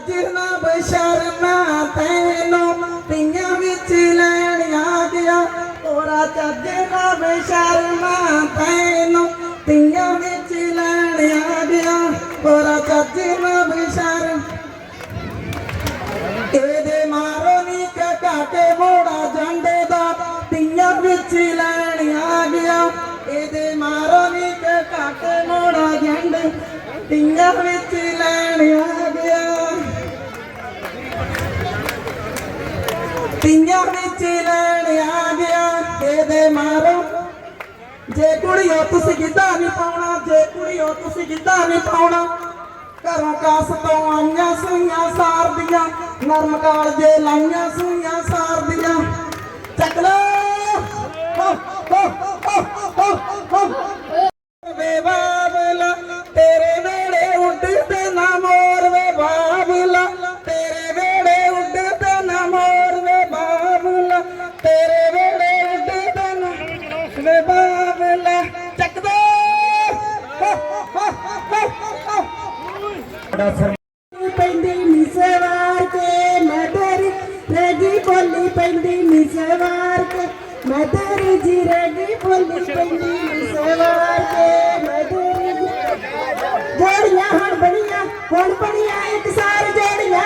ਹੋਰਾ ਚੱਜ ਨਾ ਬਸ਼ਰਮਾ ਤੈਨੂੰ ਤੀਆਂ ਵਿੱਚ ਲੈਣ ਆ ਗਿਆ। ਤੋਰਾ ਚੱਜ ਨਾ ਬਸ਼ਰਮਾ ਤੈਨੂੰ ਤੀਆਂ ਵਿੱਚ ਲੈਣ ਆ ਗਿਆ। ਤੋਰਾ ਚੱਜ ਨਾ ਬਸ਼ਰਮ ਇਹਦੇ ਮਾਰੋ ਨੀ ਕਾ ਕੇ ਮੋੜਾ ਜਾਂਦੇ ਦਾ ਤੀਆਂ ਵਿੱਚ ਲੈਣ ਆ ਗਿਆ। ਇਹਦੇ ਮਾਰੋ ਨੀ ਕਾ ਕੇ ਮੋੜਾ ਜਾਂਦੇ ਤੀਆਂ ਵਿੱਚ ਲੈਣ ਆ ਤੀਆਂ ਵਿੱਚ ਲੈਣ ਆ ਗਿਆ, ਇਹਦੇ ਮਾਰੋ। ਜੇ ਕੁੜੀਓ ਤੁਸੀਂ ਗਿੱਧਾ ਨਹੀਂ ਪਾਉਣਾ, ਜੇ ਕੁੜੀਓ ਤੁਸੀਂ ਗਿੱਧਾ ਨਹੀਂ ਪਾਉਣਾ, ਘਰੋਂ ਕਾਸ ਤੋਂ ਆਈਆਂ ਸੂਈਆਂ ਸਾਰਦੀਆਂ ਨਰਮ ਕਾਲ ਜੇ ਲਾਈਆਂ ਸੂਈਆਂ ਸਾਰਦੀਆਂ ਚੱਕ ਲੋ ਵੇ ਬਾਬਲਾ, ਤੇਰੇ ਵੇੜੇ ਉੱਡਦੇ ਨਾ ਮੋਰ ਪੈਂਦੀ ਮਿਸਵਾਰ ਕੇ ਮਦਰ ਤੇਰੀ ਬੋਲੀ ਪੈਂਦੀ ਮਿਸਵਾਰ ਕੇ, ਮੈਂ ਜੀ ਰੇਗੀ ਬੋਲੀ ਪੈਂਦੀ ਮਿਸਵਾਰ ਕੇ, ਮੈਂ ਤੇਰੀ ਜੋੜੀਆਂ ਹੁਣ ਬਣੀਆਂ ਹੁਣ ਬਣੀਆਂ ਇੱਕ ਸਾਰ ਜੋੜੀਆਂ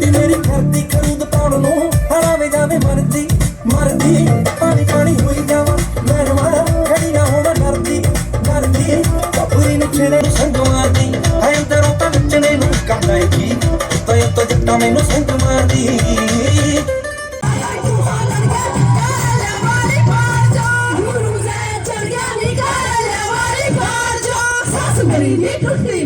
ਨੇ ਮੇਰੀ ਖਰਦੀ ਖਰੂਦ ਪਾਉਣ ਨੂੰ ਹਰਾਵੇ ਜਾਵੇ ਮਰਦੀ ਮਰਦੀ ਪਾਣੀ ਪਾਣੀ ਹੋਈ ਜਾਵਾਂ। ਮੈਂ ਰਵਾਂ, ਖੜੀ ਨਾ ਹੋਵਾਂ ਡਰਦੀ ਡਰਦੀ। ਕਪੂਰੀ ਨੂੰ ਨੂੰ ਸੰਗ ਮਾਰਦੀ ਐ ਅੰਦਰੋਂ ਤਾਂ ਵਿਚਣੇ ਨੂੰ ਕਰਦਾ ਕੀ ਤੋਏ ਤੋ ਜੱਟਾ ਮੈਨੂੰ ਸੰਗ ਮਾਰਦੀ।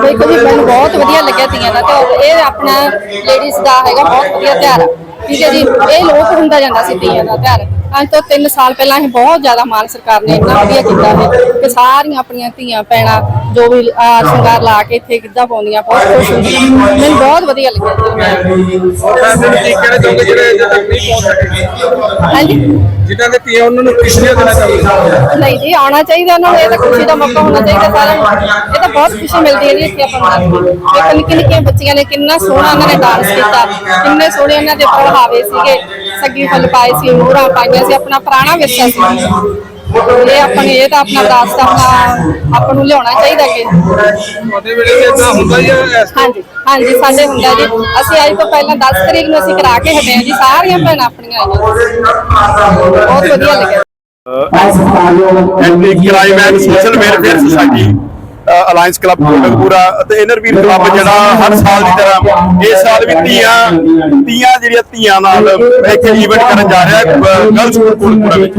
ਦੇਖੋ ਜੀ ਮੈਨੂੰ ਬਹੁਤ ਵਧੀਆ ਲੱਗਿਆ ਤੀਆਂ ਦਾ ਤੇ ਇਹ ਆਪਣਾ ਲੇਡੀਜ਼ ਦਾ ਹੈਗਾ ਬਹੁਤ ਵਧੀਆ ਤਿਉਹਾਰ। ਆ। ਠੀਕ ਹੈ ਜੀ ਇਹ ਲੋਕ ਹੁੰਦਾ ਜਾਂਦਾ ਸੀ ਤੀਆਂ ਦਾ ਤਿਉਹਾਰ। ਅੱਜ ਤੋਂ 3 ਸਾਲ ਪਹਿਲਾਂ ਇਹ ਬਹੁਤ ਜ਼ਿਆਦਾ ਮਾਨ ਸਰਕਾਰ ਨੇ ਇੰਨਾ ਵਧੀਆ ਕੀਤਾ ਹੈ ਕਿ ਸਾਰੀਆਂ ਆਪਣੀਆਂ ਧੀਆਂ ਪੈਣਾ ਜੋ ਵੀ ਸ਼ਿੰਗਾਰ ਲਾ ਕੇ ਇੱਥੇ ਗਿੱਧਾ ਪਾਉਂਦੀਆਂ ਬਹੁਤ ਖੁਸ਼ ਹੁੰਦੀਆਂ। ਮੈਨੂੰ ਬਹੁਤ ਵਧੀਆ ਲੱਗਿਆ। ਕਿਹੜੇ ਚਾਹੁੰਦੇ ਜਿਹੜੇ ਅਜੇ ਤੱਕ ਨਹੀਂ ਪਹੁੰਚ ਸਕੇ ਹਾਂਜੀ ਜਿਨ੍ਹਾਂ ਦੇ ਧੀਆਂ ਉਹਨਾਂ ਨੂੰ ਖੁਸ਼ੀਆਂ ਦੇਣਾ ਚਾਹੁੰਦੇ। ਨਹੀਂ ਜੀ ਆਉਣਾ ਚਾਹੀਦਾ ਉਹਨਾਂ ਨੂੰ ਇਹ ਤਾਂ ਖੁਸ਼ੀ ਦਾ ਮੌਕਾ ਹੋਣਾ ਚਾਹੀਦਾ ਸਾਰਿਆਂ ਨੂੰ। ਇਹ ਤਾਂ ਬਹੁਤ ਖੁਸ਼ੀ ਮਿਲਦੀ ਹੈ ਜੀ ਇੱਥੇ ਆਪਾਂ ਨੂੰ। ਦੇਖੋ ਨਿੱਕੀ ਨਿੱਕੀਆਂ ਬੱਚੀਆਂ ਨੇ ਕਿੰਨਾ ਸੋਹਣਾ ਉਹਨਾਂ ਨੇ ਡਾਂਸ ਕੀਤਾ। ਕਿੰਨੇ ਸੋਹਣੇ ਉਹਨਾਂ ਦੇ ਪਹਿਰਾਵੇ ਸੀਗੇ। ਸੱਗੀ ਫੁੱਲ ਪਾਏ ਸੀ ਮੋਹਰਾਂ ਪਾਈਆਂ ਸੀ ਆਪਣਾ ਪੁਰਾਣਾ ਵਿਰਸਾ ਸੀ। ਇਹ ਆਪਣੇ ਇਹ ਤਾਂ ਆਪਣਾ ਵਿਰਾਸਤ ਆਪਣਾ ਆਪਾਂ ਨੂੰ ਲਿਆਉਣਾ ਚਾਹੀਦਾ ਕਿ ਤੁਹਾਡੇ ਵੇਲੇ ਤੇ ਇਦਾਂ ਹੁੰਦਾ ਹੀ ਹੈ ਇਸ ਹਾਂਜੀ ਹਾਂਜੀ ਸਾਡੇ ਹੁੰਦਾ ਜੀ। ਅਸੀਂ ਅੱਜ ਤੋਂ ਪਹਿਲਾਂ 10 ਤਰੀਕ ਨੂੰ ਅਸੀਂ ਕਰਾ ਕੇ ਹਟੇ ਹਾਂ ਜੀ ਸਾਰੀਆਂ ਭੈਣਾਂ ਆਪਣੀਆਂ ਆਈਆਂ। ਬਹੁਤ ਵਧੀਆ ਲੱਗਿਆ। Anti crime and social welfare society alliance club Kotkapura ਅਤੇ ਇਨਰਵੀਰ ਕਲੱਬ ਜਿਹੜਾ ਹਰ ਸਾਲ ਦੀ ਤਰ੍ਹਾਂ, ਇਸ ਸਾਲ ਵੀ ਤੀਆਂ ਤੀਆਂ ਜਿਹੜੀਆਂ ਧੀਆਂ ਨਾਲ ਇੱਕ ਈਵੈਂਟ ਕਰਨ ਜਾ ਰਿਹਾ ਗਰਲਸ ਸਕੂਲ ਕੋਟਕਪੂਰਾ ਵਿੱਚ।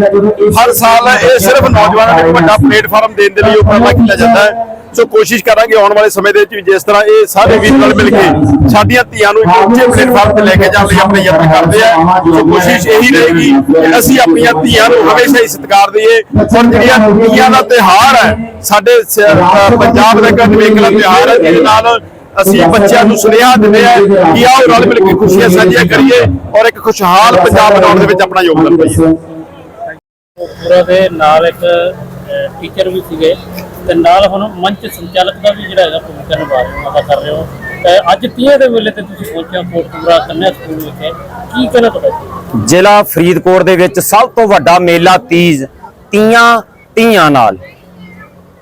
ਹਰ ਸਾਲ ਇਹ ਸਿਰਫ ਨੌਜਵਾਨਾਂ ਨੂੰ ਇੱਕ ਵੱਡਾ ਪਲੇਟਫਾਰਮ ਦੇਣ ਦੇ ਲਈ ਉਪਰਾਲਾ ਕੀਤਾ ਜਾਂਦਾ ਹੈ। ਸੋ ਕੋਸ਼ਿਸ਼ ਕਰਾਂਗੇ ਆਉਣ ਵਾਲੇ ਸਮੇਂ ਦੇ ਵਿੱਚ ਵੀ ਜਿਸ ਤਰ੍ਹਾਂ ਇਹ ਸਾਰੇ ਵੀਰ ਨਾਲ ਮਿਲ ਕੇ ਸਾਡੀਆਂ ਧੀਆਂ ਨੂੰ ਇੱਕ ਉੱਚੇ ਪਲੇਟਫਾਰਮ ਤੇ ਲੈ ਕੇ ਜਾਣ ਲਈ ਆਪਣੇ ਯਤਨ ਕਰਦੇ ਆ। ਸੋ ਕੋਸ਼ਿਸ਼ ਇਹੀ ਰਹੇਗੀ ਕਿ ਅਸੀਂ ਆਪਣੀਆਂ ਧੀਆਂ ਨੂੰ ਹਮੇਸ਼ਾ ਹੀ ਸਤਿਕਾਰ ਦਈਏ। ਔਰ ਜਿਹੜੀਆਂ ਧੀਆਂ ਦਾ ਤਿਉਹਾਰ ਹੈ, ਸਾਡੇ ਪੰਜਾਬ ਦਾ ਇੱਕ ਨਿਵੇਕਲਾ ਤਿਉਹਾਰ ਹੈ, ਜਿਹਦੇ ਨਾਲ ਅਸੀਂ ਬੱਚਿਆਂ ਨੂੰ ਸੁਨੇਹਾ ਦਿੰਦੇ ਆ ਕਿ ਆਓ ਰਲ ਮਿਲ ਕੇ ਖੁਸ਼ੀਆਂ ਸਾਂਝੀਆਂ ਕਰੀਏ ਔਰ ਇੱਕ ਖੁਸ਼ਹਾਲ ਪੰਜਾਬ ਬਣਾਉਣ ਦੇ ਵਿੱਚ ਆਪਣਾ ਯੋਗਦਾਨ ਪਾਈਏ। ਪੂਰਾ ਦੇ ਨਾਲ ਇੱਕ ਟੀਚਰ ਵੀ ਸੀਗੇ। ਤੇ ਨਾਲ ਹੁਣ ਮੰਚ ਸੰਚਾਲਕ ਦਾ ਵੀ ਜਿਹੜਾ ਹੈਗਾ ਭੂਮਿਕਾ ਨਿਭਾ ਰਹੇ ਹੋ ਅਦਾ ਕਰ ਰਹੇ ਹੋ। ਅੱਜ ਤੀਏ ਦੇ ਵੇਲੇ ਤੇ ਤੁਸੀਂ ਪਹੁੰਚੇ ਕੋਟਪੂਰਾ ਕੰਨਿਆ ਸਕੂਲ ਵਿਖੇ। ਕੀ ਕਹਿਣਾ ਤੁਹਾਡਾ ਜ਼ਿਲ੍ਹਾ ਫਰੀਦਕੋਟ ਦੇ ਵਿੱਚ ਸਭ ਤੋਂ ਵੱਡਾ ਮੇਲਾ ਤੀਜ ਤੀਆਂ ਧੀਆਂ ਨਾਲ।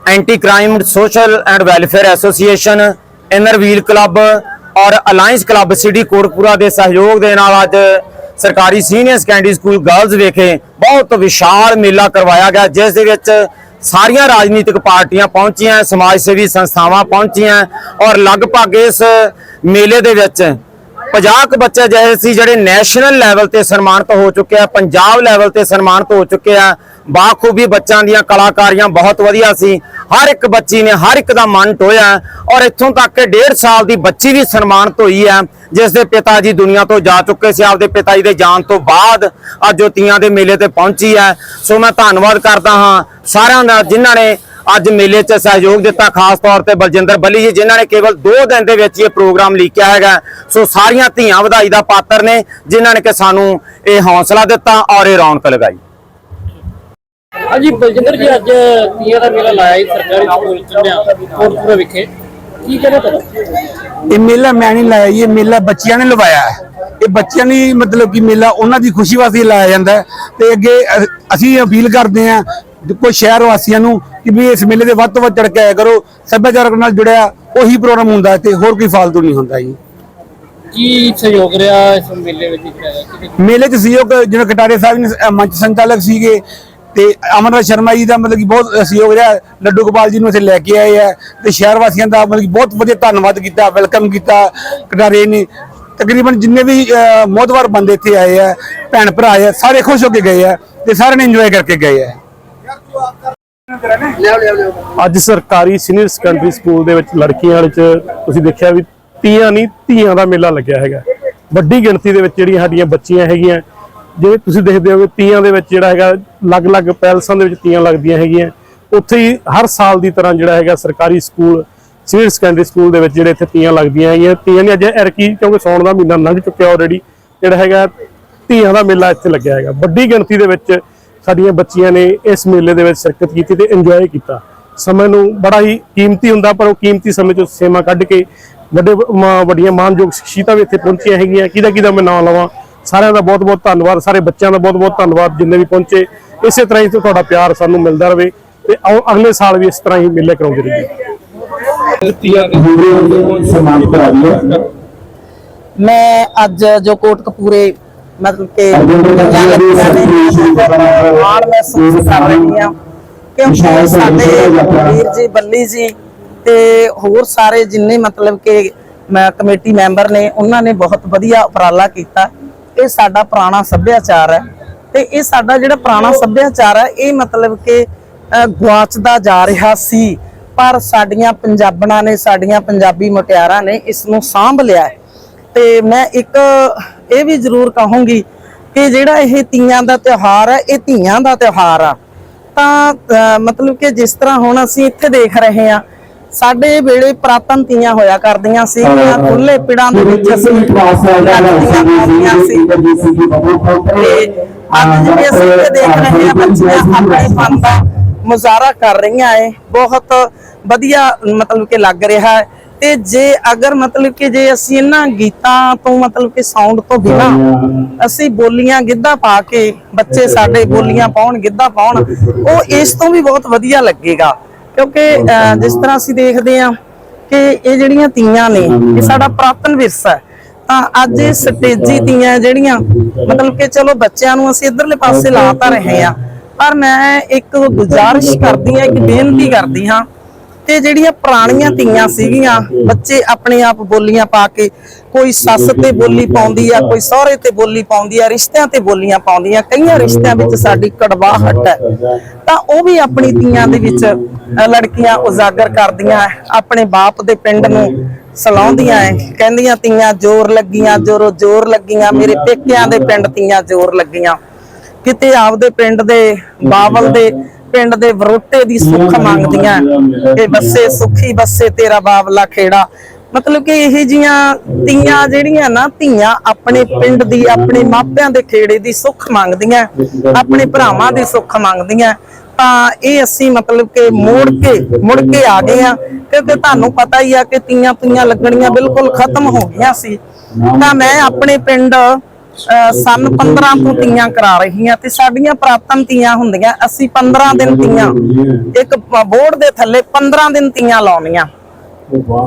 Anti crime social and welfare association inner wheel club ਔਰ ਅਲਾਈਅੰਸ ਕਲੱਬ ਸਿਟੀ ਕੋਟਪੂਰਾ ਦੇ ਸਹਿਯੋਗ ਦੇ ਨਾਲ ਅੱਜ ਸਰਕਾਰੀ ਸੀਨੀਅਰ ਸੈਕੰਡਰੀ ਸਕੂਲ ਗਰਲਜ਼ ਵਿਖੇ ਬਹੁਤ ਵਿਸ਼ਾਲ ਮੇਲਾ ਕਰਵਾਇਆ ਗਿਆ, ਜਿਸ ਦੇ ਵਿੱਚ ਸਾਰੀਆਂ ਰਾਜਨੀਤਿਕ ਪਾਰਟੀਆਂ ਪਹੁੰਚੀਆਂ ਸਮਾਜ ਸੇਵੀ ਸੰਸਥਾਵਾਂ ਪਹੁੰਚੀਆਂ ਔਰ ਲਗਭਗ ਇਸ ਮੇਲੇ ਦੇ ਵਿੱਚ 50 ਕੁ ਬੱਚੇ ਅਜਿਹੇ ਸੀ, ਜਿਹੜੇ ਨੈਸ਼ਨਲ ਲੈਵਲ ਤੇ ਸਨਮਾਨਿਤ ਹੋ ਚੁੱਕੇ ਆ, ਪੰਜਾਬ ਲੈਵਲ ਤੇ ਸਨਮਾਨਿਤ ਹੋ ਚੁੱਕੇ ਆ। ਬਾਖੂਬੀ ਬੱਚਿਆਂ ਦੀਆਂ ਕਲਾਕਾਰੀਆਂ ਬਹੁਤ ਵਧੀਆ ਸੀ। ਹਰ ਇੱਕ ਬੱਚੀ ਨੇ ਹਰ ਇੱਕ ਦਾ ਮਨ ਟੋਇਆ ਔਰ ਇੱਥੋਂ ਤੱਕ ਕਿ 1.5 ਸਾਲ ਦੀ ਬੱਚੀ ਵੀ ਸਨਮਾਨਿਤ ਹੋਈ ਹੈ ਜਿਸ ਦੇ ਪਿਤਾ ਜੀ ਦੁਨੀਆ ਤੋਂ ਜਾ ਚੁੱਕੇ ਸੀ, ਆਪਦੇ ਪਿਤਾ ਜੀ ਦੇ ਜਾਣ ਤੋਂ ਬਾਅਦ ਅੱਜ ਉਹ ਤੀਆਂ ਦੇ ਮੇਲੇ ਤੇ ਪਹੁੰਚੀ ਹੈ ਸੋ ਮੈਂ ਧੰਨਵਾਦ ਕਰਦਾ ਹਾਂ ਸਾਰਿਆਂ ਦਾ, ਜਿਨ੍ਹਾਂ ਨੇ ਅੱਜ ਮੇਲੇ 'ਚ ਸਹਿਯੋਗ ਦਿੱਤਾ ਖਾਸ ਤੌਰ ਤੇ ਬਲਜਿੰਦਰ ਬੱਲੀ ਜੀ ਜਿਨ੍ਹਾਂ ਨੇ ਕੇਵਲ 2 ਦਿਨ ਦੇ ਵਿੱਚ ਇਹ ਪ੍ਰੋਗਰਾਮ ਲਿਖਿਆ ਹੈਗਾ। ਸੋ ਸਾਰੀਆਂ ਧੀਆਂ ਵਧਾਈ ਦਾ ਪਾਤਰ ਨੇ ਜਿਨ੍ਹਾਂ ਨੇ ਕਿ ਸਾਨੂੰ ਇਹ ਹੌਸਲਾ ਦਿੱਤਾ ਔਰ ਇਹ ਰੌਣਕ ਲਗਾਈ। ਹਾਂਜੀ ਬਲਜਿੰਦਰ ਜੀ ਅੱਜ ਤੀਏ ਦਾ ਮੇਲਾ ਲਾਇਆ ਜੀ ਸਰਕਾਰੀ ਸਕੂਲ ਕੰਨਿਆ ਕੋਟਪੂਰਾ ਵਿਖੇ। ਕੀ ਕਹਿਣਾ ਤੁਹਾਡਾ? ਇਹ ਮੇਲਾ ਮੈਂ ਨਹੀਂ ਲਾਇਆ ਇਹ ਮੇਲਾ ਬੱਚਿਆਂ ਨੇ ਲਵਾਇਆ ਹੈ। ਇਹ ਬੱਚਿਆਂ ਨੇ ਮਤਲਬ ਕਿ ਮੇਲਾ ਉਹਨਾਂ ਦੀ ਖੁਸ਼ੀ ਵਾਸਤੇ ਲਾਇਆ ਜਾਂਦਾ ਹੈ। ਤੇ ਅੱਗੇ ਅਸੀਂ ਅਪੀਲ ਕਰਦੇ ਹਾਂ ਕੋਈ ਸ਼ਹਿਰ ਵਾਸੀਆਂ ਨੂੰ ਕਿ ਵੀ ਇਸ ਮੇਲੇ ਦੇ ਵੱਧ ਤੋਂ ਵੱਧ ਚੜ ਕੇ ਆਇਆ ਕਰੋ ਸੱਭਿਆਚਾਰਕ ਨਾਲ ਜੁੜਿਆ ਉਹੀ ਪ੍ਰੋਗਰਾਮ ਹੁੰਦਾ ਤੇ ਹੋਰ ਕੋਈ ਫਾਲਤੂ ਨਹੀਂ ਹੁੰਦਾ ਜੀ। ਕੀ ਸਹਿਯੋਗ ਰਿਹਾ ਇਸ ਮੇਲੇ ਵਿੱਚ ਮੇਲੇ 'ਚ ਸਹਿਯੋਗ ਜਿਵੇਂ ਕਟਾਰੇ ਸਾਹਿਬ ਨੇ ਮੰਚ ਸੰਚਾਲਕ ਸੀਗੇ ਤੇ ਅਮਰਨਾਥ ਸ਼ਰਮਾ ਜੀ ਦਾ ਮਤਲਬ ਕਿ ਬਹੁਤ ਸਹਿਯੋਗ ਰਿਹਾ। ਲੱਡੂ ਗੋਪਾਲ ਜੀ ਨੂੰ ਇੱਥੇ ਲੈ ਕੇ ਆਏ ਆ ਤੇ ਸ਼ਹਿਰ ਵਾਸੀਆਂ ਦਾ ਮਤਲਬ ਕਿ ਬਹੁਤ ਵਧੀਆ ਧੰਨਵਾਦ ਕੀਤਾ ਵੈਲਕਮ ਕੀਤਾ ਕਟਾਰੇ ਨੇ। ਤਕਰੀਬਨ ਜਿੰਨੇ ਵੀ ਅ, ਮੋਹਤਵਾਰ ਬੰਦੇ ਇੱਥੇ ਆਏ ਆ ਭੈਣ ਭਰਾ ਆਏ ਆ ਸਾਰੇ ਖੁਸ਼ ਹੋ ਕੇ ਗਏ ਆ ਤੇ ਸਾਰਿਆਂ ਨੇ ਇੰਜੋਏ ਕਰਕੇ ਗਏ ਆ। ਅੱਜ ਸਰਕਾਰੀ ਸੀਨੀਅਰ ਸੈਕੰਡਰੀ ਸਕੂਲ ਦੇ ਵਿੱਚ ਲੜਕੀਆਂ ਵਾਲੇ ਚ ਤੁਸੀਂ ਦੇਖਿਆ ਵੀ ਤੀਆਂ ਨਹੀਂ, ਧੀਆਂ ਦਾ ਮੇਲਾ ਲੱਗਿਆ ਹੈਗਾ। ਵੱਡੀ ਗਿਣਤੀ ਦੇ ਵਿੱਚ ਜਿਹੜੀਆਂ ਸਾਡੀਆਂ ਬੱਚੀਆਂ ਹੈਗੀਆਂ ਜਿਵੇਂ ਤੁਸੀਂ ਦੇਖਦੇ ਹੋ ਤੀਆਂ ਦੇ ਵਿੱਚ ਜਿਹੜਾ ਹੈਗਾ, ਅਲੱਗ-ਅਲੱਗ ਪੈਲਸਾਂ ਦੇ ਵਿੱਚ ਤੀਆਂ ਲੱਗਦੀਆਂ ਹੈਗੀਆਂ। ਉੱਥੇ ਹੀ ਹਰ ਸਾਲ ਦੀ ਤਰ੍ਹਾਂ ਜਿਹੜਾ ਹੈਗਾ ਸਰਕਾਰੀ ਸਕੂਲ ਸੀਨੀਅਰ ਸੈਕੰਡਰੀ ਸਕੂਲ ਦੇ ਵਿੱਚ ਜਿਹੜੇ ਇੱਥੇ ਤੀਆਂ ਲੱਗਦੀਆਂ ਹੈਗੀਆਂ। ਤੀਆਂ ਨੇ ਅੱਜ ਐਰਕੀ ਕਿਉਂਕਿ ਸੌਣ ਦਾ ਮਹੀਨਾ ਲੰਘ ਚੁੱਕਿਆ ਆਲਰੇਡੀ ਜਿਹੜਾ ਹੈਗਾ, ਤੀਆਂ ਦਾ ਮੇਲਾ ਇੱਥੇ ਲੱਗਿਆ ਹੈਗਾ। ਵੱਡੀ ਗਿਣਤੀ ਦੇ ਵਿੱਚ ਸਾਡੀਆਂ ਬੱਚੀਆਂ ਨੇ ਇਸ ਮੇਲੇ ਦੇ ਵਿੱਚ ਸ਼ਿਰਕਤ ਕੀਤੀ ਤੇ ਇੰਜੋਏ ਕੀਤਾ। ਸਮੇਂ ਨੂੰ ਬੜਾ ਹੀ ਕੀਮਤੀ ਹੁੰਦਾ, ਪਰ ਉਹ ਕੀਮਤੀ ਸਮੇਂ ਚੋਂ ਸੇਮਾ ਕੱਢ ਕੇ ਵੱਡੇ ਵੱਡੀਆਂ ਮਾਨਯੋਗ ਸ਼ਖਸੀਅਤਾਂ ਵੀ ਇੱਥੇ ਪਹੁੰਚੀਆਂ ਹੈਗੀਆਂ। ਕਿਹਦਾ ਕਿਹਦਾ ਮੈਂ ਨਾਮ ਲਵਾਂ? ਸਾਰਿਆਂ ਦਾ ਬਹੁਤ ਬਹੁਤ ਧੰਨਵਾਦ, ਸਾਰੇ ਬੱਚਿਆਂ ਦਾ ਬਹੁਤ ਬਹੁਤ ਧੰਨਵਾਦ ਜਿੰਨੇ ਵੀ ਪਹੁੰਚੇ। ਇਸੇ ਤਰ੍ਹਾਂ ਹੀ ਤੁਹਾਡਾ ਪਿਆਰ ਸਾਨੂੰ ਮਿਲਦਾ ਰਹੇ ਤੇ ਆਓ ਅਗਲੇ ਸਾਲ ਵੀ ਇਸ ਤਰ੍ਹਾਂ ਹੀ ਮੇਲੇ ਕਰਾਉਂਦੇ ਰਹੀਏ। ਮੈਂ ਅੱਜ ਜੋ ਕੋਟਕਪੂਰੇ ਮਤਲਬ ਕਿ ਪੰਜਾਂ ਲੜਕੀਆਂ ਨੇ ਮਾਣ ਮਹਿਸੂਸ ਕਰ ਰਹੀ ਹਾਂ ਕਿਉਂਕਿ ਸਾਡੇ ਵੀਰ ਜੀ ਬੱਲੀ ਜੀ ਤੇ ਹੋਰ ਸਾਰੇ ਜਿੰਨੇ ਮਤਲਬ ਕਿ ਮੈਂ ਕਮੇਟੀ ਮੈਂਬਰ ਨੇ ਉਹਨਾਂ ਨੇ ਬਹੁਤ ਵਧੀਆ ਉਪਰਾਲਾ ਕੀਤਾ। ਇਹ ਸਾਡਾ ਪੁਰਾਣਾ ਸੱਭਿਆਚਾਰ ਹੈ। ਤੇ ਇਹ ਸਾਡਾ ਜਿਹੜਾ ਪੁਰਾਣਾ ਸੱਭਿਆਚਾਰ ਹੈ ਇਹ ਮਤਲਬ ਕਿ ਅਹ, ਗੁਆਚਦਾ ਜਾ ਰਿਹਾ ਸੀ। ਪਰ ਸਾਡੀਆਂ ਪੰਜਾਬਣਾਂ ਨੇ ਸਾਡੀਆਂ ਪੰਜਾਬੀ ਮੁਟਿਆਰਾਂ ਨੇ ਇਸ ਨੂੰ ਸਾਂਭ ਲਿਆ ਹੈ। ਤੇ ਮੈਂ ਇੱਕ ਇਹ ਵੀ ਜ਼ਰੂਰ ਕਹੂੰਗੀ ਕਿ ਜਿਹੜਾ ਇਹ ਤੀਆਂ ਦਾ ਤਿਉਹਾਰ ਹੈ ਇਹ ਧੀਆਂ ਦਾ ਤਿਉਹਾਰ ਆ। ਤਾਂ ਮਤਲਬ ਕਿ ਜਿਸ ਤਰ੍ਹਾਂ ਹੁਣ ਅਸੀਂ ਇੱਥੇ ਦੇਖ ਰਹੇ ਹਾਂ ਸਾਡੇ ਵੇਲੇ ਪ੍ਰਾਤਨ ਤੀਆਂ ਹੋਇਆ ਕਰਦੀਆਂ ਸੀ ਖੁੱਲੇ ਪਿੜਾਂ ਦੇ ਵਿੱਚ ਅਸੀਂ ਕਰਦੀਆਂ ਸੀ। ਅੱਜ ਜਿਵੇਂ ਅਸੀਂ ਦੇਖ ਰਹੇ ਹਾਂ ਬੱਚੀਆਂ ਆਪਣੇ ਫਨ ਦਾ ਮੁਜ਼ਾਹਰਾ ਕਰ ਰਹੀਆਂ ਏ। ਬਹੁਤ ਵਧੀਆ ਮਤਲਬ ਕਿ ਲੱਗ ਰਿਹਾ ਹੈ। ਤੇ ਜੇ ਅਗਰ ਮਤਲਬ ਕਿ ਜੇ ਅਸੀਂ ਇਹਨਾਂ ਗੀਤਾਂ ਤੋਂ ਮਤਲਬ ਕਿ ਸਾਊਂਡ ਤੋਂ ਬਿਨਾ ਅਸੀਂ ਬੋਲੀਆਂ ਗਿੱਧਾ ਪਾ ਕੇ ਬੱਚੇ ਸਾਡੇ ਬੋਲੀਆਂ ਪਾਉਣ ਗਿੱਧਾ ਪਾਉਣ ਉਹ ਇਸ ਤੋਂ ਵੀ ਬਹੁਤ ਵਧੀਆ ਲੱਗੇਗਾ। ਕਿਉਂਕਿ ਜਿਸ ਤਰ੍ਹਾਂ ਅਸੀਂ ਦੇਖਦੇ ਹਾਂ ਕਿ ਇਹ ਜਿਹੜੀਆਂ ਤੀਆਂ ਨੇ ਇਹ ਸਾਡਾ ਪ੍ਰਾਤਨ ਵਿਰਸਾ ਹੈ। ਤਾਂ ਅੱਜ ਇਹ ਸਟੇਜੀ ਤੀਆਂ ਜਿਹੜੀਆਂ ਮਤਲਬ ਕਿ ਚਲੋ ਬੱਚਿਆਂ ਨੂੰ ਅਸੀਂ ਇਧਰਲੇ ਪਾਸੇ ਲਾ ਤਾਂ ਰਹੇ ਆ ਪਰ ਮੈਂ ਇੱਕ ਗੁਜ਼ਾਰਿਸ਼ ਕਰਦੀ ਹਾਂ ਇੱਕ ਬੇਨਤੀ ਕਰਦੀ ਹਾਂ ਕਿ ਜਿਹੜੀਆਂ ਪੁਰਾਣੀਆਂ ਧੀਆਂ ਸੀਗੀਆਂ ਬੱਚੇ ਆਪਣੇ ਆਪ ਬੋਲੀਆਂ ਪਾ ਕੇ ਕੋਈ ਸੱਸ ਤੇ ਬੋਲੀ ਪਾਉਂਦੀ ਆ ਕੋਈ ਸਹੁਰੇ ਤੇ ਬੋਲੀ ਪਾਉਂਦੀ ਆ ਰਿਸ਼ਤਿਆਂ ਤੇ ਬੋਲੀਆਂ ਪਾਉਂਦੀਆਂ ਕਈਆਂ ਰਿਸ਼ਤਿਆਂ ਵਿੱਚ ਸਾਡੀ ਕੜਵਾਹਟ ਹੈ। ਤਾਂ ਉਹ ਵੀ ਆਪਣੀ ਧੀਆਂ ਦੇ ਵਿੱਚ ਲੜਕੀਆਂ ਉਜਾਗਰ ਕਰਦੀਆਂ ਆਪਣੇ ਬਾਪ ਦੇ ਪਿੰਡ ਨੂੰ ਸਲਾਉਂਦੀਆਂ ਐ ਕਹਿੰਦੀਆਂ ਧੀਆਂ ਜ਼ੋਰ ਲੱਗੀਆਂ ਜੋਰੋ ਜ਼ੋਰ ਲੱਗੀਆਂ ਮੇਰੇ ਪੇਕਿਆਂ ਦੇ ਪਿੰਡ ਧੀਆਂ ਜ਼ੋਰ ਲੱਗੀਆਂ। ਕਿਤੇ ਆਪਦੇ ਪਿੰਡ ਦੇ ਬਾਵਲ ਦੇ ਪਿੰਡ ਦੇ ਵਰੋਟੇ ਦੀ ਸੁੱਖ ਮੰਗਦੀਆਂ ਕਿ ਬੱਸੇ ਸੁਖੀ ਬੱਸੇ ਤੇਰਾ ਬਾਵਲਾ ਖੇੜਾ। ਮਤਲਬ ਕਿ ਇਹ ਜੀਆਂ ਧੀਆਂ ਜਿਹੜੀਆਂ ਨਾ ਧੀਆਂ ਆਪਣੇ ਪਿੰਡ ਦੀ ਆਪਣੇ ਮਾਪਿਆਂ ਦੇ ਖੇੜੇ ਦੀ ਸੁੱਖ ਮੰਗਦੀਆਂ ਆਪਣੇ ਭਰਾਵਾਂ ਦੀ ਸੁੱਖ ਮੰਗਦੀਆਂ। ਤਾਂ ਇਹ ਅਸੀਂ ਮਤਲਬ ਕਿ ਮੋੜ ਕੇ ਮੁੜ ਕੇ ਆ ਗਏ ਆ ਕਿਉਂਕਿ ਤੁਹਾਨੂੰ ਪਤਾ ਹੀ ਆ ਕਿ ਤੀਆਂ ਤੀਆਂ ਲੱਗਣੀਆਂ ਬਿਲਕੁਲ ਖਤਮ ਹੋ ਗਈਆਂ ਸੀ। ਤਾਂ ਮੈਂ ਆਪਣੇ ਪਿੰਡ ਸੰਨ 15 ਤੋਂ ਤੀਆਂ ਕਰਾ ਰਹੀਆਂ ਤੇ ਸਾਡੀਆਂ ਪ੍ਰਾਪਤਨ ਤੀਆਂ ਹੁੰਦੀਆਂ। ਅਸੀਂ 15 ਦਿਨ ਤੀਆਂ। ਇੱਕ ਬੋਰਡ ਦੇ ਥੱਲੇ 15 ਦਿਨ ਤੀਆਂ ਲਾਉਣੀਆਂ।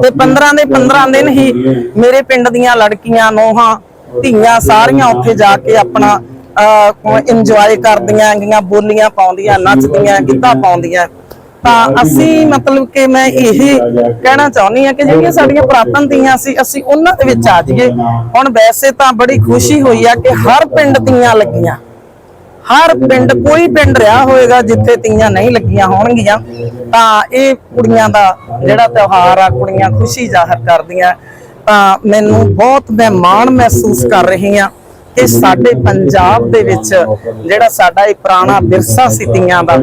ਤੇ 15 ਦੇ 15 ਦਿਨ ਹੀ ਮੇਰੇ ਪਿੰਡ ਦੀਆਂ ਲੜਕੀਆਂ, ਨੋਹਾਂ, ਧੀਆਂ ਸਾਰੀਆਂ ਉੱਥੇ ਜਾ ਕੇ ਆਪਣਾ ਇੰਜੋਏ ਕਰਦੀਆਂ ਗੀਆਂ ਬੋਲੀਆਂ ਪਾਉਂਦੀਆਂ, ਨੱਚਦੀਆਂ, ਗਿੱਧਾ ਪਾਉਂਦੀਆਂ। ਤਾਂ ਅਸੀਂ ਮਤਲਬ ਕਿ ਮੈਂ ਇਹ ਕਹਿਣਾ ਚਾਹੁੰਦੀ ਆ ਕਿ ਜਿਹੜੀਆਂ ਸਾਡੀਆਂ ਪ੍ਰਾਪਤਨ ਤੀਆਂ ਸੀ ਅਸੀਂ ਉਹਨਾਂ ਦੇ ਵਿੱਚ ਆ ਜਾਈਏ। ਹੁਣ ਵੈਸੇ ਤਾਂ ਬੜੀ ਖੁਸ਼ੀ ਹੋਈ ਆ ਕਿ ਹਰ ਪਿੰਡ ਤੀਆਂ ਲੱਗੀਆਂ। ਹਰ ਪਿੰਡ ਕੋਈ ਪਿੰਡ ਰਿਹਾ ਹੋਵੇਗਾ ਜਿੱਥੇ ਤੀਆਂ ਨਹੀਂ ਲੱਗੀਆਂ ਹੋਣਗੀਆਂ ਤਾਂ ਇਹ ਕੁੜੀਆਂ ਦਾ ਜਿਹੜਾ ਤਿਉਹਾਰ ਆ ਕੁੜੀਆਂ ਖੁਸ਼ੀ ਜ਼ਾਹਰ ਕਰਦੀਆਂ। ਤਾਂ ਮੈਨੂੰ ਬਹੁਤ ਮੈਂ ਮਾਣ ਮਹਿਸੂਸ ਕਰ ਰਹੀ ਹਾਂ। ਕਿ ਸਾਡੇ ਪੰਜਾਬ ਦੇ ਵਿੱਚ ਜਿਹੜਾ ਸਾਡਾ ਇਹ ਪੁਰਾਣਾ ਵਿਰਸਾ ਸੀ ਦਾ,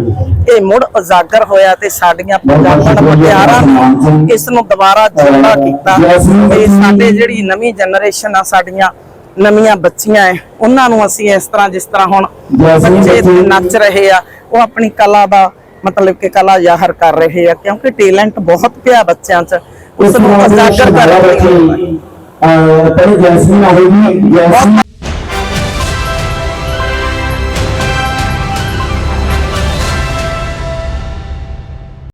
ਇਹ ਮੁੜ ਉਜਾਗਰ ਹੋਇਆ ਤੇ ਸਾਡੀਆਂ ਪੰਜਾਬਣ ਮੁਟਿਆਰਾਂ ਨੇ ਇਸ ਨੂੰ ਦੁਬਾਰਾ ਜਿਉਂਦਾ ਕੀਤਾ। ਤੇ ਸਾਡੇ ਜਿਹੜੀ ਨਵੀਂ ਜਨਰੇਸ਼ਨ ਆ, ਸਾਡੀਆਂ ਨਵੀਆਂ ਬੱਚੀਆਂ ਐ, ਉਹਨਾਂ ਨੂੰ ਅਸੀਂ ਇਸ ਤਰ੍ਹਾਂ ਜਿਸ ਤਰ੍ਹਾਂ ਹੁਣ ਬੱਚੇ ਨੱਚ ਰਹੇ ਆ, ਉਹ ਆਪਣੀ ਕਲਾ ਦਾ ਮਤਲਬ ਕਿ ਕਲਾ ਜ਼ਾਹਰ ਕਰ ਰਹੇ ਆ, ਕਿਉਂਕਿ ਟੈਲੈਂਟ ਬਹੁਤ ਪਿਆ ਬੱਚਿਆਂ 'ਚ, ਉਸ ਨੂੰ ਉਜਾਗਰ ਕਰ ਰਹੇ ਆ। ਪਹਿਲੇ ਜੈਸਮੀਨ ਆਵੇਗੀ ਜੈਸਮੀਨ